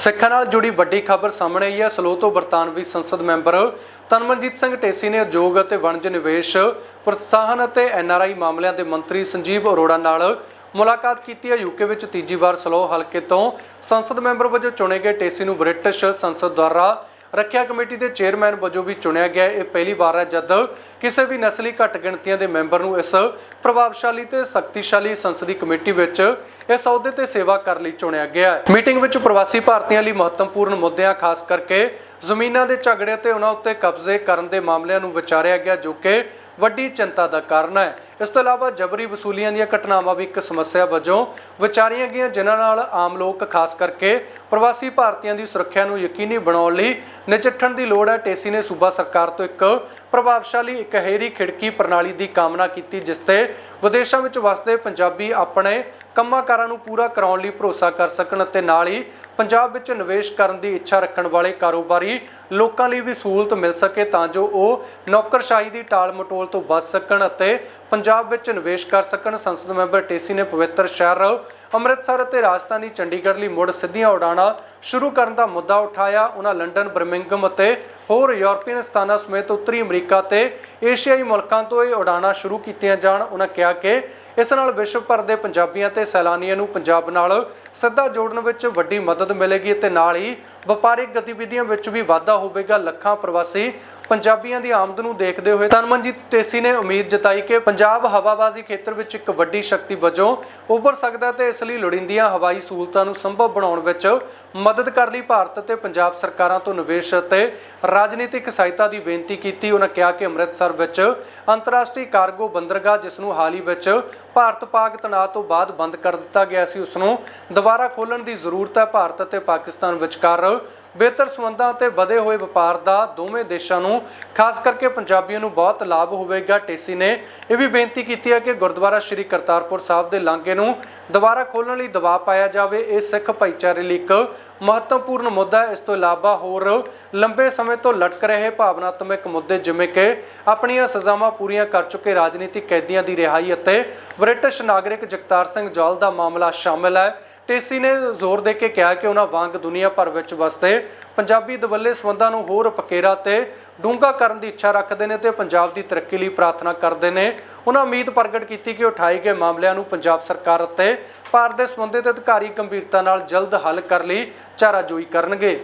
ਸਿੱਖਾਂ ਨਾਲ ਜੁੜੀ ਵੱਡੀ ਖਬਰ ਸਾਹਮਣੇ ਆਈ ਹੈ। ਸਲੋ ਤੋਂ ਬਰਤਾਨਵੀ ਸੰਸਦ ਮੈਂਬਰ ਤਨਮਨਜੀਤ ਸਿੰਘ ਟੇਸੀ ਨੇ ਉਦਯੋਗ ਅਤੇ ਵਣਜ ਨਿਵੇਸ਼, ਪ੍ਰੋਤਸਾਹਨ ਅਤੇ ਐਨਆਰਆਈ ਮਾਮਲਿਆਂ ਦੇ ਮੰਤਰੀ ਸੰਜੀਵ ਅਰੋੜਾ ਨਾਲ ਮੁਲਾਕਾਤ ਕੀਤੀ ਹੈ। ਯੂਕੇ ਵਿੱਚ ਤੀਜੀ ਵਾਰ ਸਲੋ ਹਲਕੇ ਤੋਂ ਸੰਸਦ ਮੈਂਬਰ ਵਜੋਂ ਚੁਣੇ ਗਏ ਟੇਸੀ ਨੂੰ ਬ੍ਰਿਟਿਸ਼ ਸੰਸਦ ਦੁਆਰਾ ਰੱਖਿਆ ਕਮੇਟੀ ਦੇ ਚੇਅਰਮੈਨ ਵਜੋਂ ਵੀ ਚੁਣਿਆ ਗਿਆ। ਇਹ ਪਹਿਲੀ ਵਾਰ ਹੈ ਜਦ ਕਿਸੇ ਵੀ ਨਸਲੀ ਘੱਟ ਗਿਣਤੀਆਂ ਦੇ ਮੈਂਬਰ ਨੂੰ ਇਸ ਪ੍ਰਭਾਵਸ਼ਾਲੀ ਤੇ ਸ਼ਕਤੀਸ਼ਾਲੀ ਸੰਸਦੀ ਕਮੇਟੀ ਵਿੱਚ ਇਸ ਅਹੁਦੇ ਤੇ ਸੇਵਾ ਕਰਨ ਲਈ ਚੁਣਿਆ ਗਿਆ ਹੈ। ਮੀਟਿੰਗ ਵਿੱਚ ਪ੍ਰਵਾਸੀ ਭਾਰਤੀਆਂ ਲਈ ਮਹੱਤਵਪੂਰਨ ਮੁੱਦਿਆਂ, ਖਾਸ ਕਰਕੇ ਜ਼ਮੀਨਾਂ ਦੇ ਝਗੜੇ ਤੇ ਉਹਨਾਂ ਉੱਤੇ ਕਬਜ਼ੇ ਕਰਨ ਦੇ ਮਾਮਲਿਆਂ ਨੂੰ ਵਿਚਾਰਿਆ ਗਿਆ, ਜੋ ਕਿ ਵੱਡੀ ਚਿੰਤਾ ਦਾ ਕਾਰਨ ਹੈ। ਇਸ ਤੋਂ ਇਲਾਵਾ ਜਬਰੀ ਵਸੂਲੀਆਂ ਦੀਆਂ ਘਟਨਾਵਾਂ ਵੀ ਇੱਕ ਸਮੱਸਿਆ ਵਜੋਂ ਵਿਚਾਰੀਆਂ ਗਈਆਂ, ਜਿਨ੍ਹਾਂ ਨਾਲ ਆਮ ਲੋਕ, ਖਾਸ ਕਰਕੇ ਪ੍ਰਵਾਸੀ ਭਾਰਤੀਆਂ ਦੀ ਸੁਰੱਖਿਆ ਨੂੰ ਯਕੀਨੀ ਬਣਾਉਣ ਲਈ ਨਜਿੱਠਣ ਦੀ ਲੋੜ ਹੈ। ਟੇਸੀ ਨੇ ਸੂਬਾ ਸਰਕਾਰ ਤੋਂ ਇੱਕ ਪ੍ਰਭਾਵਸ਼ਾਲੀ ਇਕਹਿਰੀ ਖਿੜਕੀ ਪ੍ਰਣਾਲੀ ਦੀ ਕਾਮਨਾ ਕੀਤੀ, ਜਿਸ ਤੇ ਵਿਦੇਸ਼ਾਂ ਵਿੱਚ ਵਸਦੇ ਪੰਜਾਬੀ ਆਪਣੇ ਕੰਮਾਂ ਕਾਰਾਂ ਨੂੰ ਪੂਰਾ ਕਰਾਉਣ ਲਈ ਭਰੋਸਾ ਕਰ ਸਕਣ ਅਤੇ ਨਾਲ ਹੀ ਪੰਜਾਬ ਵਿੱਚ ਨਿਵੇਸ਼ ਕਰਨ ਦੀ ਇੱਛਾ ਰੱਖਣ ਵਾਲੇ ਕਾਰੋਬਾਰੀ ਲੋਕਾਂ ਲਈ ਵੀ ਸਹੂਲਤ ਮਿਲ ਸਕੇ ਤਾਂ ਜੋ ਉਹ ਨੌਕਰਸ਼ਾਹੀ ਦੀ ਟਾਲ ਮਟੋਲ ਤੋਂ ਬਚ ਸਕਣ ਅਤੇ ਪੰਜਾਬ ਵਿੱਚ ਨਿਵੇਸ਼ ਕਰ ਸਕਣ ਸੰਸਦ ਮੈਂਬਰ ਟੇਸੀ ਨੇ ਪਵਿੱਤਰ ਸ਼ਹਿਰ ਅੰਮ੍ਰਿਤਸਰ ਅਤੇ ਰਾਜਧਾਨੀ ਚੰਡੀਗੜ੍ਹ ਲਈ ਮੁੜ ਸਿੱਧੀਆਂ ਉਡਾਣਾਂ ਸ਼ੁਰੂ ਕਰਨ ਦਾ ਮੁੱਦਾ ਉਠਾਇਆ। ਉਹਨਾਂ ਲੰਡਨ ਬਰਮਿੰਗਮ ਅਤੇ ਹੋਰ ਯੂਰਪੀਅਨ ਸਥਾਨਾਂ ਸਮੇਤ ਉੱਤਰੀ ਅਮਰੀਕਾ ਤੇ ਏਸ਼ੀਆਈ ਮੁਲਕਾਂ ਤੋਂ ਇਹ ਉਡਾਣਾਂ ਸ਼ੁਰੂ ਕੀਤੀਆਂ ਜਾਣ। ਉਹਨਾਂ ਕਿਹਾ ਕਿ ਇਸ ਨਾਲ ਵਿਸ਼ਵ ਭਰ ਦੇ ਪੰਜਾਬੀਆਂ ਤੇ ਸੈਲਾਨੀਆਂ ਨੂੰ ਪੰਜਾਬ ਨਾਲ ਸਿੱਧਾ ਜੋੜਨ ਵਿੱਚ ਵੱਡੀ ਮਦਦ ਮਿਲੇਗੀ ਤੇ ਨਾਲ ਹੀ ਵਪਾਰਿਕ ਗਤੀਵਿਧੀਆਂ ਵਿੱਚ ਵੀ ਵਾਧਾ ਹੋਵੇਗਾ। ਲੱਖਾਂ ਪ੍ਰਵਾਸੀ ਪੰਜਾਬੀਆਂ ਦੀ ਆਮਦ ਨੂੰ ਦੇਖਦੇ ਹੋਏ ਤਨਮਨਜੀਤ ਟੇਸੀ ਨੇ ਉਮੀਦ ਜਤਾਈ ਕਿ ਪੰਜਾਬ ਹਵਾਬਾਜ਼ੀ ਖੇਤਰ ਵਿੱਚ ਇੱਕ ਵੱਡੀ ਸ਼ਕਤੀ ਵਜੋਂ ਉੱਭਰ ਸਕਦਾ ਤੇ ਇਸ ਲਈ ਲੋੜੀਂਦੀਆਂ ਹਵਾਈ ਸਹੂਲਤਾਂ ਨੂੰ ਸੰਭਵ ਬਣਾਉਣ ਵਿੱਚ ਮਦਦ ਕਰਨ ਲਈ ਭਾਰਤ ਅਤੇ ਪੰਜਾਬ ਸਰਕਾਰਾਂ ਤੋਂ ਨਿਵੇਸ਼ ਅਤੇ ਰਾਜਨੀਤਿਕ ਸਹਾਇਤਾ ਦੀ ਬੇਨਤੀ ਕੀਤੀ। ਉਹਨਾਂ ਕਿਹਾ ਕਿ ਅੰਮ੍ਰਿਤਸਰ ਵਿੱਚ ਅੰਤਰਰਾਸ਼ਟਰੀ ਕਾਰਗੋ ਬੰਦਰਗਾਹ, ਜਿਸ ਨੂੰ ਹਾਲ ਹੀ ਵਿੱਚ ਭਾਰਤ ਪਾਕ ਤਣਾਅ ਤੋਂ ਬਾਅਦ ਬੰਦ ਕਰ ਦਿੱਤਾ ਗਿਆ ਸੀ, ਉਸ ਨੂੰ ਦੁਬਾਰਾ ਖੋਲ੍ਹਣ ਦੀ ਜ਼ਰੂਰਤ ਹੈ। ਭਾਰਤ ਅਤੇ ਪਾਕਿਸਤਾਨ ਵਿਚਕਾਰ ਬਿਹਤਰ ਸੰਬੰਧਾਂ ਅਤੇ ਵਧੇ ਹੋਏ ਵਪਾਰ ਦਾ ਦੋਵੇਂ ਦੇਸ਼ਾਂ ਨੂੰ, ਖਾਸ ਕਰਕੇ ਪੰਜਾਬੀਆਂ ਨੂੰ ਬਹੁਤ ਲਾਭ ਹੋਵੇਗਾ। ਟੇਸੀ ਨੇ ਇਹ ਵੀ ਬੇਨਤੀ ਕੀਤੀ ਹੈ ਕਿ ਗੁਰਦੁਆਰਾ ਸ੍ਰੀ ਕਰਤਾਰਪੁਰ ਸਾਹਿਬ ਦੇ ਲਾਂਘੇ ਨੂੰ ਦੁਬਾਰਾ ਖੋਲ੍ਹਣ ਲਈ ਦਬਾਅ ਪਾਇਆ ਜਾਵੇ। ਇਹ ਸਿੱਖ ਭਾਈਚਾਰੇ ਲਈ ਇੱਕ ਮਹੱਤਵਪੂਰਨ ਮੁੱਦਾ ਹੈ। ਇਸ ਤੋਂ ਇਲਾਵਾ ਹੋਰ ਲੰਬੇ ਸਮੇਂ ਤੋਂ ਲਟਕ ਰਹੇ ਭਾਵਨਾਤਮਕ ਮੁੱਦੇ ਜਿਵੇਂ ਕਿ ਆਪਣੀਆਂ ਸਜ਼ਾਵਾਂ ਪੂਰੀਆਂ ਕਰ ਚੁੱਕੇ ਰਾਜਨੀਤਿਕ ਕੈਦੀਆਂ ਦੀ ਰਿਹਾਈ ਅਤੇ ਬ੍ਰਿਟਿਸ਼ ਨਾਗਰਿਕ ਜਗਤਾਰ ਸਿੰਘ ਜੌਲ ਦਾ ਮਾਮਲਾ ਸ਼ਾਮਲ ਹੈ। ਟੇਸੀ ਨੇ ਜ਼ੋਰ ਦੇ ਕੇ ਕਿਹਾ ਕਿ ਉਹਨਾਂ ਵਾਂਗ ਦੁਨੀਆ ਭਰ ਵਿੱਚ ਵਸਦੇ ਪੰਜਾਬੀ ਦਵੱਲੇ ਸੰਬੰਧਾਂ ਨੂੰ ਹੋਰ ਪਕੇਰਾ ਤੇ ਡੂੰਘਾ ਕਰਨ ਦੀ ਇੱਛਾ ਰੱਖਦੇ ਨੇ ਤੇ ਪੰਜਾਬ ਦੀ ਤਰੱਕੀ ਲਈ ਪ੍ਰਾਰਥਨਾ ਕਰਦੇ ਨੇ। ਉਹਨਾਂ ਉਮੀਦ ਪ੍ਰਗਟ ਕੀਤੀ ਕਿ ਉਠਾਏ ਗਏ ਮਾਮਲਿਆਂ ਨੂੰ ਪੰਜਾਬ ਸਰਕਾਰ ਅਤੇ ਭਾਰਤ ਦੇ ਸੰਬੰਧਿਤ ਅਧਿਕਾਰੀ ਗੰਭੀਰਤਾ ਨਾਲ ਜਲਦ ਹੱਲ ਕਰਨ ਲਈ ਚਾਰਾਜੋਈ ਕਰਨਗੇ।